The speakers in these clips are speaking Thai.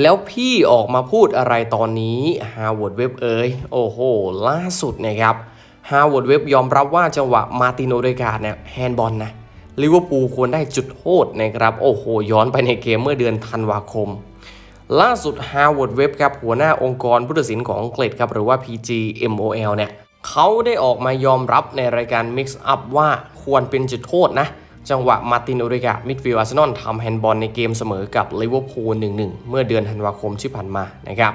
แล้วพี่ออกมาพูดอะไรตอนนี้ Harvard Web เอ่ยโอ้โห ล่าสุดนะครับ Harvard Web ยอมรับว่าจังหวะมาตินโอเดกาดเนี่ยแฮนด์บอลนะลิเวอร์พูลควรได้จุดโทษนะครับ โอ้โห ย้อนไปในเกมเมื่อเดือนธันวาคม ล่าสุด Harvard Web ครับหัวหน้าองค์กรผู้ตัดสินของอังกฤษครับ หรือว่า PGMOL เนี่ยเขาได้ออกมายอมรับในรายการ Mix Up ว่าควรเป็นจุดโทษนะ จังหวะมาตินโอเดกามิดฟิลด์อาร์เซนอลทำแฮนด์บอลในเกมเสมอกับลิเวอร์พูล1-1 เมื่อเดือนธันวาคมที่ผ่านมานะครับ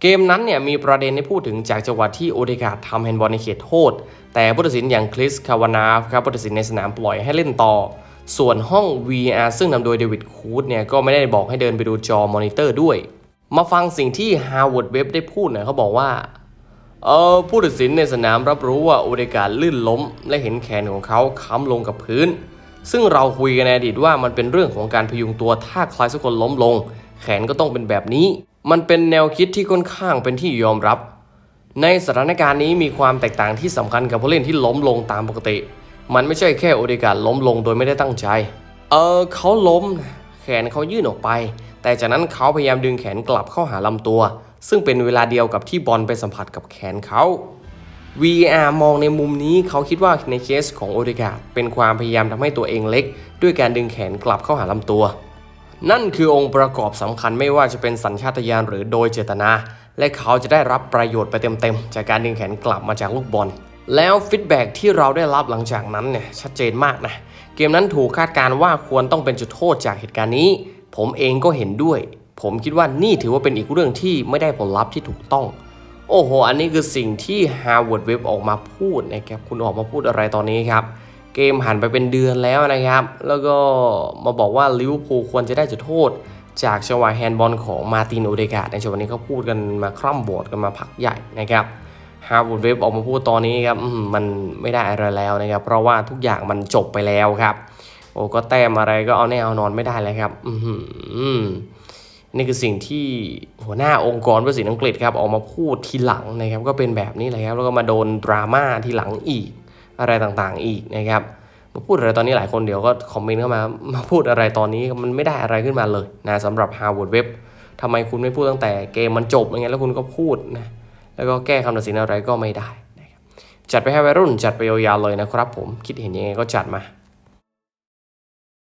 เกมนั้นเนี่ยมีประเด็นให้พูดถึงจากจังหวะที่โอเดกาทำแฮนด์บอลในเขตโทษ แต่ผู้ตัดสินอย่างคริสคาวานาฟครับผู้ตัดสินในสนามปล่อยให้เล่นต่อ ส่วนห้อง VR ซึ่งนำโดยเดวิดคูดเนี่ยก็ไม่ได้บอกให้เดินไปดูจอมอนิเตอร์ด้วย มาฟังสิ่งที่ Harvard Web ได้พูดหน่อยเขาบอกว่า เออผู้ตัดสินในสนามรับรู้ว่าโอเดกาลื่นล้ม และเห็นแขนของเขาค้ำลงกับพื้น ซึ่งเราคุยกันในอดีตว่ามันเป็นเรื่องของการพยุงตัวถ้าใครสักคนล้มลง แขนก็ต้องเป็นแบบนี้ มันเป็นแนวคิดที่ค่อนข้างเป็นที่ยอมรับ ในสถานการณ์นี้มีความแตกต่างที่สำคัญกับผู้เล่นที่ล้มลงตามปกติ มันไม่ใช่แค่โอเดกาดล้มลงโดยไม่ได้ตั้งใจ เออเขาล้ม แขนเขายื่นออกไป แต่จากนั้นเขาพยายามดึงแขนกลับเข้าหาลำตัว ซึ่งเป็นเวลาเดียวกับที่บอลไปสัมผัสกับแขนเขา VR มองในมุมนี้เขาคิดว่าในเคสของโอเดกาเป็นความพยายามทำให้ตัวเองเล็ก ด้วยการดึงแขนกลับเข้าหาลำตัว นั่นคือองค์ประกอบสำคัญไม่ว่าจะเป็นสัญชาตญาณหรือโดยเจตนา และเขาจะได้รับประโยชน์ไปเต็มๆ จากการดึงแขนกลับมาจากลูกบอล แล้วฟีดแบ็กที่เราได้รับหลังจากนั้นเนี่ยชัดเจนมากนะ เกมนั้นถูกคาดการณ์ว่าควรต้องเป็นจุดโทษจากเหตุการณ์นี้ ผมเองก็เห็นด้วย ผมคิดว่านี่ถือว่าเป็นอีกเรื่องที่ไม่ได้ผลลัพธ์ที่ถูกต้อง โอ้โห อันนี้คือสิ่งที่ Harvard Web ออกมาพูดนะครับ คุณออกมาพูดอะไรตอนนี้ครับ เกมผ่านไปเป็นเดือนแล้วนะครับ แล้วก็มาบอกว่าลิเวอร์พูลควรจะได้จุดโทษ จากจังหวะแฮนด์บอลของมาตินโอเดกาดในช่วงนี้เขาพูดกันมาคร่ำบอดกันมาพักใหญ่นะครับ Harvard Web ออกมาพูดตอนนี้ครับมันไม่ได้อะไรแล้วนะครับ เพราะว่าทุกอย่างมันจบไปแล้วครับ โอ้ก็แต้มอะไรก็เอาแน่เอานอนไม่ได้เลยครับ อื นี่คือสิ่งที่หัวหน้าองค์กรภาษาอังกฤษครับออกมาพูดทีหลังนะครับก็เป็นแบบนี้เลยครับแล้วก็มาโดนดราม่าทีหลังอีกอะไรต่างๆอีกนะครับมาพูดอะไรตอนนี้หลายคนเดี๋ยวก็คอมเมนต์เข้ามามาพูดอะไรตอนนี้มันไม่ได้อะไรขึ้นมาเลยนะสำหรับ Harvard Web ทำไมคุณไม่พูดตั้งแต่เกมมันจบอย่างเงี้ยแล้วคุณก็พูดนะแล้วก็แก้คำตัดสินอะไรก็ไม่ได้นะครับจัดไปให้วัยรุ่นจัดไปยาวๆเลยนะครับผมคิดเห็นยังไงก็จัดมา